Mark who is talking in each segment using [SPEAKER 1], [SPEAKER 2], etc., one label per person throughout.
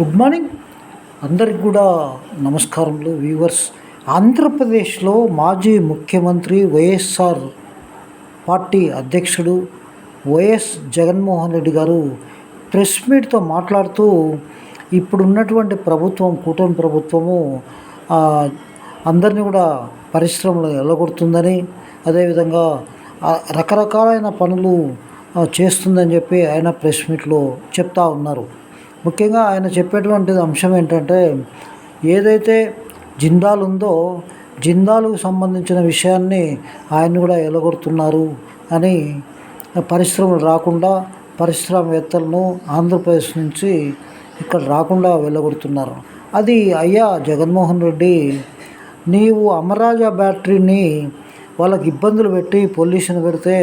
[SPEAKER 1] Good morning. అందరికి కూడా నమస్కారములు వ్యూవర్స్. ఆంధ్రప్రదేశ్లో మాజీ ముఖ్యమంత్రి వైఎస్ఆర్ పార్టీ అధ్యక్షుడు వైఎస్ జగన్మోహన్ రెడ్డి గారు ప్రెస్ మీట్తో మాట్లాడుతూ ఇప్పుడున్నటువంటి ప్రభుత్వం కూటమి ప్రభుత్వము అందరినీ కూడా పరిశ్రమలు వెళ్ళగొడుతుందని అదేవిధంగా రకరకాలైన పనులు చేస్తుందని చెప్పి ఆయన ప్రెస్ మీట్లో చెప్తా ఉన్నారు. ముఖ్యంగా ఆయన చెప్పేటువంటి అంశం ఏంటంటే ఏదైతే జిందాల్ ఉందో జిందాలకు సంబంధించిన విషయాన్ని ఆయన కూడా ఎలగొడుతున్నారు అని పరిశ్రమలు రాకుండా పరిశ్రమవేత్తలను ఆంధ్రప్రదేశ్ నుంచి ఇక్కడ రాకుండా వెళ్ళగొడుతున్నారు. అది అయ్యా జగన్మోహన్ రెడ్డి నీవు అమరాజా బ్యాటరీని వాళ్ళకి ఇబ్బందులు పెట్టి పొల్యూషన్ పెడితే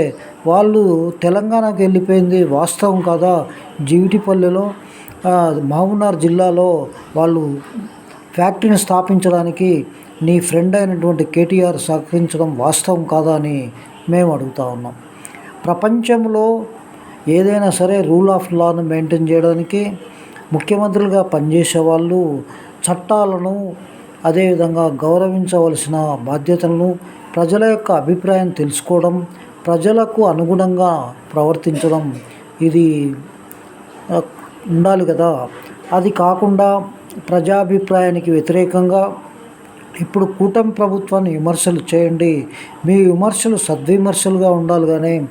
[SPEAKER 1] వాళ్ళు తెలంగాణకు వెళ్ళిపోయింది వాస్తవం కాదా? జీవిటిపల్లెలో మహబూబ్నగర్ జిల్లాలో వాళ్ళు ఫ్యాక్టరీని స్థాపించడానికి నీ ఫ్రెండ్ అయినటువంటి కేటీఆర్ సహకరించడం వాస్తవం కాదా అని మేము అడుగుతా ఉన్నాం. ప్రపంచంలో ఏదైనా సరే రూల్ ఆఫ్ లాను మెయింటైన్ చేయడానికి ముఖ్యమంత్రులుగా పనిచేసే వాళ్ళు చట్టాలను అదేవిధంగా గౌరవించవలసిన బాధ్యతలను ప్రజల యొక్క అభిప్రాయం తెలుసుకోవడం ప్రజలకు అనుగుణంగా ప్రవర్తించడం ఇది ఉండాలి కదా. అది కాకుండా ప్రజాభిప్రాయానికి వ్యతిరేకంగా ఇప్పుడు కూటమి ప్రభుత్వాన్ని విమర్శలు చేయండి. మీ విమర్శలు సద్విమర్శలుగా ఉండాలి కానీ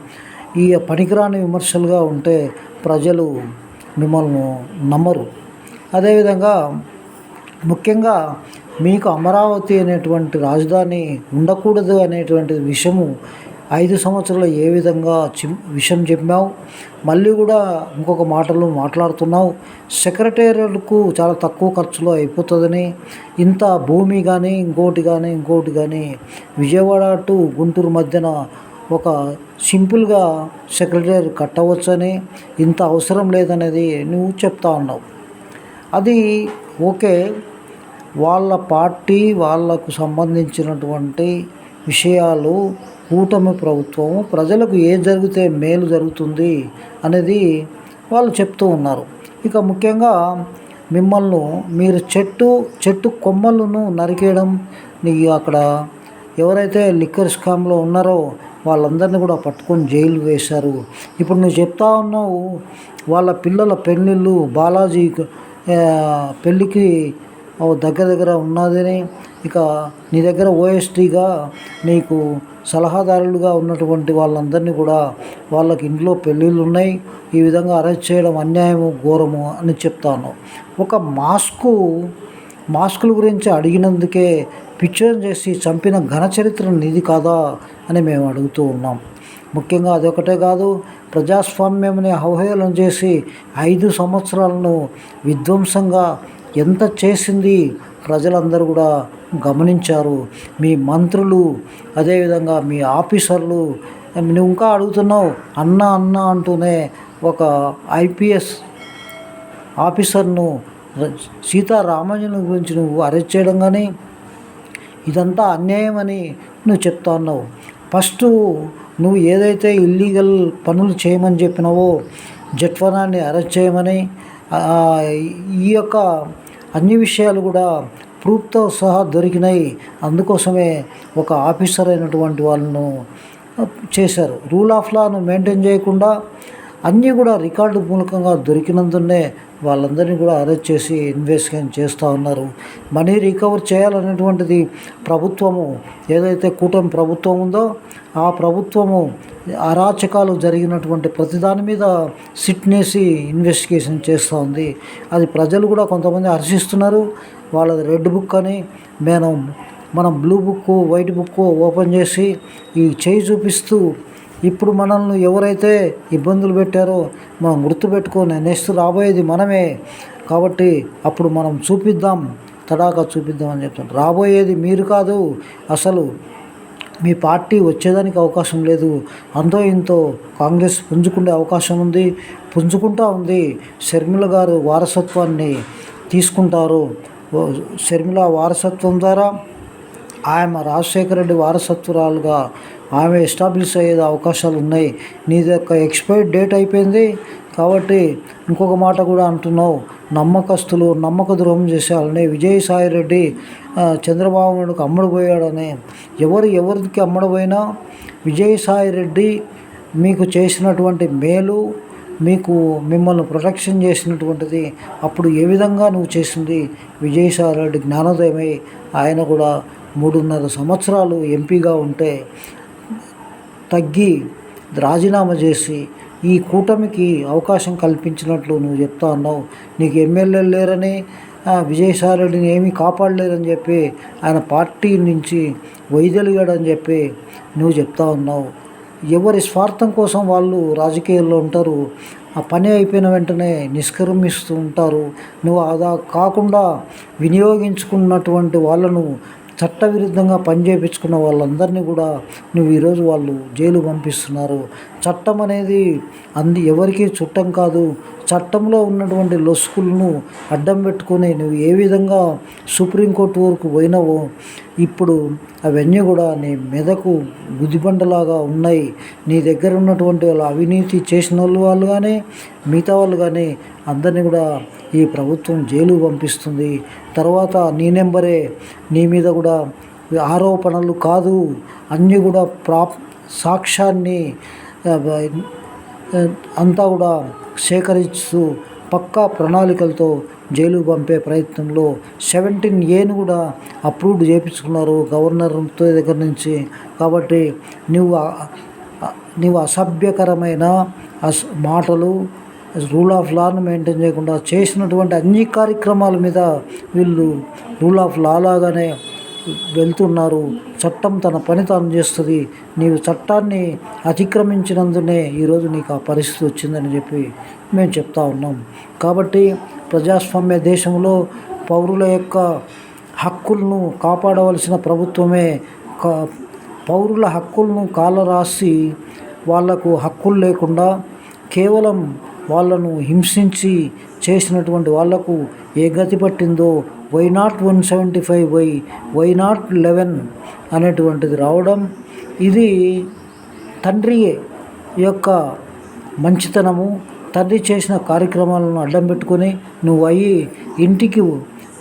[SPEAKER 1] ఈ పనికిరాని విమర్శలుగా ఉంటే ప్రజలు మిమ్మల్ని నమ్మరు. అదేవిధంగా ముఖ్యంగా మీకు అమరావతి అనేటువంటి రాజధాని ఉండకూడదు అనేటువంటి విషయము ఐదు సంవత్సరాలు ఏ విధంగా చి విషయం చెప్పావు? మళ్ళీ కూడా ఇంకొక మాటలు మాట్లాడుతున్నావు. సెక్రటేరియట్కు చాలా తక్కువ ఖర్చులో అయిపోతుందని ఇంత భూమి కానీ ఇంకోటి కానీ ఇంకోటి కానీ విజయవాడ టు గుంటూరు మధ్యన ఒక సింపుల్గా సెక్రటరీ కట్టవచ్చని ఇంత అవసరం లేదనేది నువ్వు చెప్తా ఉన్నావు. అది ఓకే. వాళ్ళ పార్టీ వాళ్ళకు సంబంధించినటువంటి విషయాలు కూటమి ప్రభుత్వం ప్రజలకు ఏం జరిగితే మేలు జరుగుతుంది అనేది వాళ్ళు చెప్తూ ఉన్నారు. ఇక ముఖ్యంగా మిమ్మల్ని మీరు చెట్టు చెట్టు కొమ్మలను నరికేయడం నీ అక్కడ ఎవరైతే లిక్కర్ స్కామ్లో ఉన్నారో వాళ్ళందరినీ కూడా పట్టుకొని జైలు వేశారు. ఇప్పుడు నువ్వు చెప్తా ఉన్నావు వాళ్ళ పిల్లల పెళ్ళిళ్ళు బాలాజీ పెళ్ళికి దగ్గర దగ్గర ఉన్నదని ఇక నీ దగ్గర ఓఎస్టీగా నీకు సలహాదారులుగా ఉన్నటువంటి వాళ్ళందరినీ కూడా వాళ్ళకి ఇంట్లో పెళ్ళిళ్ళు ఉన్నాయి ఈ విధంగా అరెస్ట్ చేయడం అన్యాయము ఘోరము అని చెప్తాను. ఒక మాస్కు మాస్కుల గురించి అడిగినందుకే పిక్చర్ చేసి చంపిన ఘన చరిత్ర నీది కాదా అని మేము అడుగుతూ ఉన్నాం. ముఖ్యంగా అదొకటే కాదు ప్రజాస్వామ్యంని అవహేళన చేసి ఐదు సంవత్సరాలను విధ్వంసంగా ఎంత చేసింది ప్రజలందరూ కూడా గమనించారు. మీ మంత్రులు అదేవిధంగా మీ ఆఫీసర్లు నువ్వు ఇంకా అడుగుతున్నావు? అన్న అన్న అంటూనే ఒక ఐపీఎస్ ఆఫీసర్ను ర- గురించి నువ్వు అరెస్ట్ చేయడం కానీ ఇదంతా అన్యాయం అని నువ్వు చెప్తా ఉన్నావు. ఫస్ట్ నువ్వు ఏదైతే ఇల్లీగల్ పనులు చేయమని చెప్పినావో జట్వనాన్ని అరెస్ట్ చేయమని ఈ యొక్క అన్ని విషయాలు కూడా ప్రూఫ్తో సహా దొరికినాయి. అందుకోసమే ఒక ఆఫీసర్ అయినటువంటి వాళ్ళను చేశారు. రూల్ ఆఫ్ లాను మెయింటైన్ చేయకుండా అన్నీ కూడా రికార్డు మూలకంగా దొరికినందునే వాళ్ళందరినీ కూడా అరెస్ట్ చేసి ఇన్వెస్టిగేషన్ చేస్తూ ఉన్నారు. మనీ రికవర్ చేయాలనేటువంటిది ప్రభుత్వము ఏదైతే కూటమి ప్రభుత్వం ఉందో ఆ ప్రభుత్వము అరాచకాలు జరిగినటువంటి ప్రతిదాని మీద సిట్నేసి ఇన్వెస్టిగేషన్ చేస్తూ ఉంది. అది ప్రజలు కూడా కొంతమంది హర్షిస్తున్నారు. వాళ్ళది రెడ్ బుక్ అని మేము మనం blue book white book open చేసి ఈ చేయి చూపిస్తూ ఇప్పుడు మనల్ని ఎవరైతే ఇబ్బందులు పెట్టారో మనం గుర్తుపెట్టుకొని నెక్స్ట్ రాబోయేది మనమే. కాబట్టి అప్పుడు మనం చూపిద్దాం తడాకా చూపిద్దాం అని చెప్తాను. రాబోయేది మీరు కాదు అసలు మీ పార్టీ వచ్చేదానికి అవకాశం లేదు. అంతో ఇంతో కాంగ్రెస్ పుంజుకునే అవకాశం ఉంది పుంజుకుంటా ఉంది. షర్మిల గారు వారసత్వాన్ని తీసుకుంటారు. షర్మిల వారసత్వం ద్వారా ఆమె రాజశేఖర రెడ్డి వారసత్వరాలుగా ఆమె ఎస్టాబ్లిష్ అయ్యే అవకాశాలు ఉన్నాయి. నీది యొక్క ఎక్స్పైర్డ్ డేట్ అయిపోయింది కాబట్టి ఇంకొక మాట కూడా అంటున్నావు. నమ్మకస్తులు నమ్మక ద్రోహం చేసేయాలని విజయసాయి రెడ్డి చంద్రబాబు నాయుడుకు అమ్మడిపోయాడని ఎవరు ఎవరికి అమ్మడిపోయినా విజయసాయి రెడ్డి మీకు చేసినటువంటి మేలు మీకు మిమ్మల్ని ప్రొటెక్షన్ చేసినటువంటిది అప్పుడు ఏ విధంగా నువ్వు చేసింది? విజయసాయి రెడ్డి జ్ఞానోదయమై ఆయన కూడా మూడున్నర సంవత్సరాలు ఎంపీగా ఉంటే తగ్గి రాజీనామా చేసి ఈ కూటమికి అవకాశం కల్పించినట్లు నువ్వు చెప్తా ఉన్నావు నీకు ఎమ్మెల్యేలు లేరని ఆ, విజయసాయిరెడ్డిని ఏమీ కాపాడలేరని చెప్పి ఆయన పార్టీ నుంచి వైదొలిగాడని చెప్పి నువ్వు చెప్తా ఉన్నావు ఎవరి స్వార్థం కోసం వాళ్ళు రాజకీయాల్లో ఉంటారు. ఆ పని అయిపోయిన వెంటనే నిష్క్రమిస్తూ ఉంటారు. నువ్వు అదా కాకుండా వినియోగించుకున్నటువంటి వాళ్ళను చట్టవిరుద్ధంగా పనిచేయించుకున్న వాళ్ళందరినీ కూడా నువ్వు ఈరోజు వాళ్ళు జైలు పంపిస్తున్నారు. చట్టం అనేది అంది ఎవరికీ చుట్టం కాదు. చట్టంలో ఉన్నటువంటి లొసుకులను అడ్డం పెట్టుకొని నువ్వు ఏ విధంగా సుప్రీంకోర్టు వరకు పోయినావో ఇప్పుడు అవన్నీ కూడా నీ మెదకు గుదిబండలాగా ఉన్నాయి. నీ దగ్గర ఉన్నటువంటి వాళ్ళు అవినీతి చేసిన వాళ్ళు వాళ్ళు కానీ మిగతా వాళ్ళు కానీ అందరినీ కూడా ఈ ప్రభుత్వం జైలు పంపిస్తుంది. తర్వాత నీ నెంబరే నీ మీద కూడా ఆరోపణలు కాదు. అన్నీ కూడా ప్రా సాక్ష్యాన్ని అంతా కూడా సేకరిస్తూ పక్కా ప్రణాళికలతో జైలు పంపే ప్రయత్నంలో సెవెంటీన్ ఏను కూడా అప్రూవ్డ్ చేయించుకున్నారు గవర్నర్తో దగ్గర నుంచి. కాబట్టి నువ్వు నువ్వు నీవు అసభ్యకరమైన అస్ మాటలు రూల్ ఆఫ్ లాను మెయింటైన్ చేయకుండా చేసినటువంటి అన్ని కార్యక్రమాల మీద వీళ్ళు రూల్ ఆఫ్ లా లాగానే వెళ్తున్నారు. చట్టం తన పని తాను చేస్తుంది. నీవు చట్టాన్ని అతిక్రమించినందునే ఈరోజు నీకు ఆ పరిస్థితి వచ్చిందని చెప్పి మేము చెప్తా ఉన్నాం. కాబట్టి ప్రజాస్వామ్య దేశంలో పౌరుల యొక్క హక్కులను కాపాడవలసిన ప్రభుత్వమే కా- పౌరుల హక్కులను కాలరాసి వాళ్ళకు హక్కులు లేకుండా కేవలం వాళ్ళను హింసించి చేసినటువంటి వాళ్ళకు ఏ గతి పట్టిందో why not one seventy five why why not eleven అనేటువంటిది రావడం ఇది తండ్రి యొక్క మంచితనము తండ్రి చేసిన కార్యక్రమాలను అడ్డం పెట్టుకొని నువ్వు అయ్యి ఇంటికి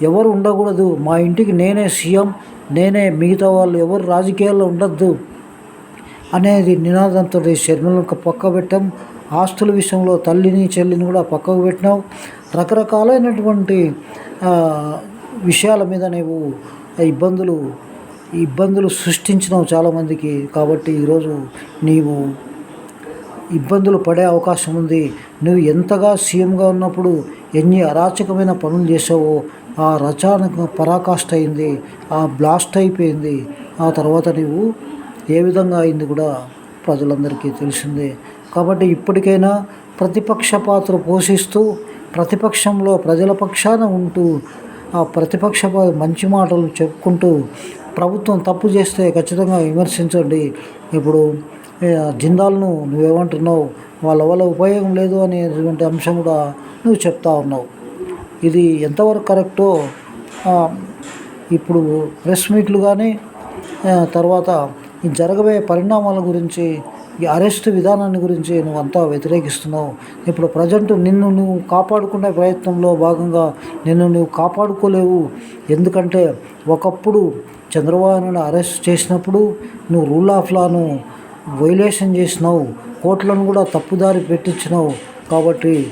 [SPEAKER 1] ఎవరు ఉండకూడదు మా ఇంటికి నేనే సీఎం నేనే మిగతా వాళ్ళు ఎవరు రాజకీయాల్లో ఉండొద్దు అనేది నినాదంతో శర్మలను పక్క పెట్టాం. ఆస్తుల విషయంలో తల్లిని చెల్లిని కూడా పక్కకు పెట్టినావు. రకరకాలైనటువంటి విషయాల మీద నీవు ఇబ్బందులు ఇబ్బందులు సృష్టించినావు చాలామందికి. కాబట్టి ఈరోజు నీవు ఇబ్బందులు పడే అవకాశం ఉంది. నువ్వు ఎంతగా సీఎంగా ఉన్నప్పుడు ఎన్ని అరాచకమైన పనులు చేసావో ఆ రచానక పరాకాష్ట అయింది ఆ బ్లాస్ట్ అయిపోయింది. ఆ తర్వాత నీవు ఏ విధంగా అయింది కూడా ప్రజలందరికీ తెలిసిందే. కాబట్టి ఇప్పటికైనా ప్రతిపక్ష పాత్ర పోషిస్తూ ప్రతిపక్షంలో ప్రజల పక్షాన ఉంటూ ఆ ప్రతిపక్ష మంచి మాటలు చెప్పుకుంటూ ప్రభుత్వం తప్పు చేస్తే ఖచ్చితంగా విమర్శించండి. ఇప్పుడు జిందాల్ను నువ్వేమంటున్నావు? వాళ్ళ వల్ల ఉపయోగం లేదు అనేటువంటి అంశం కూడా నువ్వు చెప్తా ఉన్నావు. ఇది ఎంతవరకు కరెక్టో ఇప్పుడు ప్రెస్ మీట్లు కానీ తర్వాత ఈ జరగబోయే పరిణామాల గురించి ఈ అరెస్ట్ విధానాన్ని గురించి నువ్వు అంతా వ్యతిరేకిస్తున్నావు. ఇప్పుడు ప్రజెంట్ నిన్ను నువ్వు కాపాడుకునే ప్రయత్నంలో భాగంగా నిన్ను నువ్వు కాపాడుకోలేవు. ఎందుకంటే ఒకప్పుడు చంద్రబాబు అరెస్ట్ చేసినప్పుడు నువ్వు రూల్ ఆఫ్ లాను వైలేషన్ చేసినావు. కోర్టులను కూడా తప్పుదారి పెట్టించినావు. కాబట్టి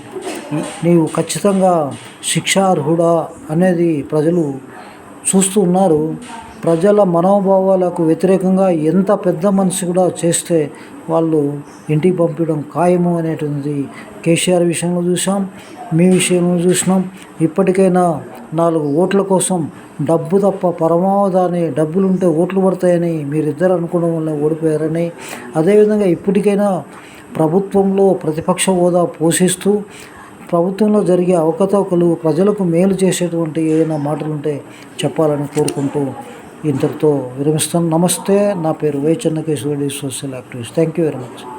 [SPEAKER 1] నీవు ఖచ్చితంగా శిక్షార్హుడా అనేది ప్రజలు చూస్తూ ఉన్నారు. ప్రజల మనోభావాలకు వ్యతిరేకంగా ఎంత పెద్ద మనిషి కూడా చేస్తే వాళ్ళు ఇంటికి పంపించడం ఖాయము అనేటువంటిది కేసీఆర్ విషయంలో చూసాం మీ విషయంలో చూసినాం. ఇప్పటికైనా నాలుగు ఓట్ల కోసం డబ్బు తప్ప పరమావధాని డబ్బులుంటే ఓట్లు పడతాయని మీరిద్దరు అనుకోవడం వల్ల ఓడిపోయారని. అదేవిధంగా ఇప్పటికైనా ప్రభుత్వంలో ప్రతిపక్ష హోదా పోషిస్తూ ప్రభుత్వంలో జరిగే అవకతవకలు ప్రజలకు మేలు చేసేటువంటి ఏదైనా మాటలుంటే చెప్పాలని కోరుకుంటూ ఇంతటితో విరమిస్తాను నమస్తే. నా పేరు Y Chennakeshwari social activist. Thank you very much